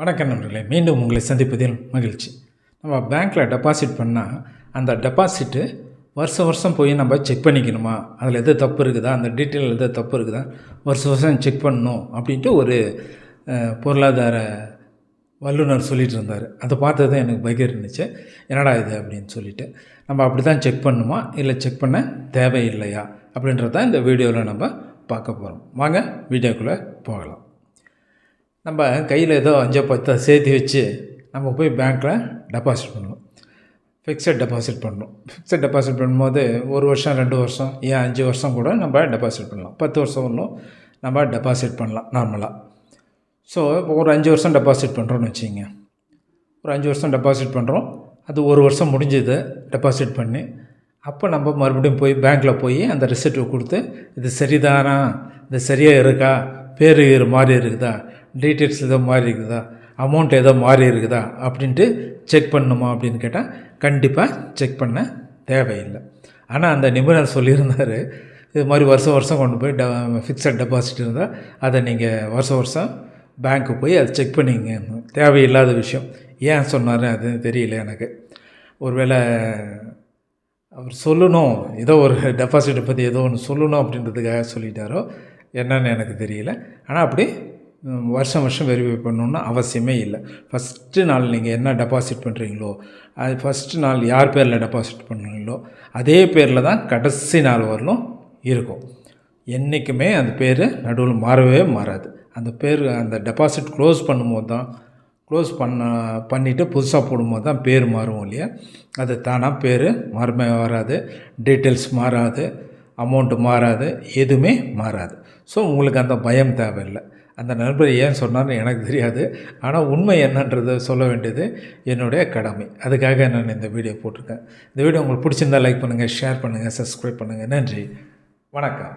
வணக்கம் நண்பர்களே மீண்டும் உங்களை சந்திப்பதில் மகிழ்ச்சி. நம்ம பேங்க்கில் டெபாசிட் பண்ணால் அந்த டெபாசிட்டு வருஷம் வருஷம் போய் நம்ம செக் பண்ணிக்கணுமா? அதில் எது தப்பு இருக்குதா? அந்த டீட்டெயில் எது தப்பு இருக்குதா? வருஷம் வருஷம் செக் பண்ணணும் அப்படின்ட்டு ஒரு பொருளாதார வல்லுநர் சொல்லிட்டு இருந்தார். அதை பார்த்தது தான் எனக்கு பகிர் இருந்துச்சு. என்னடா இது அப்படின்னு சொல்லிட்டு. நம்ம அப்படி தான் செக் பண்ணுமா? இல்லை செக் பண்ண தேவையில்லையா? அப்படின்றத இந்த வீடியோவில் நம்ம பார்க்க போகிறோம் வாங்க வீடியோக்குள்ளே போகலாம். நம்ம கையில் ஏதோ அஞ்சோ பத்தோ சேர்த்து வச்சு நம்ம போய் பேங்க்கில் டெபாசிட் பண்ணணும் ஃபிக்ஸட் டெபாசிட் பண்ணணும் ஃபிக்ஸட் டெபாசிட் பண்ணும்போது ஒரு வருஷம் ரெண்டு வருஷம் ஏன் அஞ்சு வருஷம் கூட நம்ம டெபாசிட் பண்ணலாம். பத்து வருஷம் வரலும் நம்ம டெபாசிட் பண்ணலாம் நார்மலாக ஸோ இப்போ ஒரு அஞ்சு வருஷம் டெபாசிட் பண்ணுறோன்னு வச்சுங்க ஒரு அஞ்சு வருஷம் டெபாசிட் பண்ணுறோம் அது ஒரு வருஷம் முடிஞ்சது டெபாசிட் பண்ணி அப்போ நம்ம மறுபடியும் போய் பேங்க்கில் போய் அந்த ரிசிப்ட்டை கொடுத்து இது சரிதானா? இது சரியாக இருக்கா? பேர் மாறி இருக்குதா? டீட்டெயில்ஸ் ஏதோ மாறி இருக்குதா? அமௌண்ட் ஏதோ மாறி இருக்குதா? அப்படின்ட்டு செக் பண்ணணுமா அப்படின்னு கேட்டால் கண்டிப்பாக செக் பண்ண தேவையில்லை. ஆனால் அந்த நிபுணர் சொல்லியிருந்தார் இது மாதிரி வருஷம் வருஷம் கொண்டு போய் ட ஃபிக்ஸட் டெபாசிட் இருந்தால் அதை நீங்கள் வருஷம் வருஷம் பேங்க்கு போய் அதை செக் பண்ணிங்க. தேவையில்லாத விஷயம். ஏன் சொன்னார் அது தெரியல எனக்கு. ஒருவேளை அவர் சொல்லணும் ஏதோ ஒரு டெபாசிட்டை பற்றி ஏதோ ஒன்று சொல்லணும் அப்படின்றதுக்காக சொல்லிட்டாரோ என்னன்னு எனக்கு தெரியல. ஆனால் அப்படி வருஷம் வருஷம் வெரிஃபை பண்ணணுன்னு அவசியமே இல்லை. ஃபஸ்ட்டு நாள் நீங்கள் என்ன டெபாசிட் பண்ணுறீங்களோ அது ஃபஸ்ட்டு நாள் யார் பேரில் டெபாசிட் பண்ணுறீங்களோ அதே பேரில் தான் கடைசி நாள் வரலும் இருக்கும். என்றைக்குமே அந்த பேர் நடுவில் மாறவே மாறாது. அந்த பேர் அந்த டெபாசிட் க்ளோஸ் பண்ணும்போது தான் க்ளோஸ் பண்ண பண்ணிவிட்டு புதுசாக போடும்போது தான் பேர் மாறும் இல்லையா? அது தானாக பேர் மாறுமே வராது. டீட்டெயில்ஸ் மாறாது. அமௌண்ட்டு மாறாது எதுவுமே மாறாது. ஸோ உங்களுக்கு அந்த பயம் தேவையில்லை. அந்த நண்பர் ஏன் சொன்னார்னு எனக்கு தெரியாது. ஆனால் உண்மை என்னன்றதை சொல்ல வேண்டியது என்னுடைய கடமை. அதுக்காக நான் இந்த வீடியோ போட்டிருக்கேன். இந்த வீடியோ உங்களுக்கு பிடிச்சிருந்தா லைக் பண்ணுங்கள் ஷேர் பண்ணுங்கள் சப்ஸ்கிரைப் பண்ணுங்கள் நன்றி. வணக்கம்.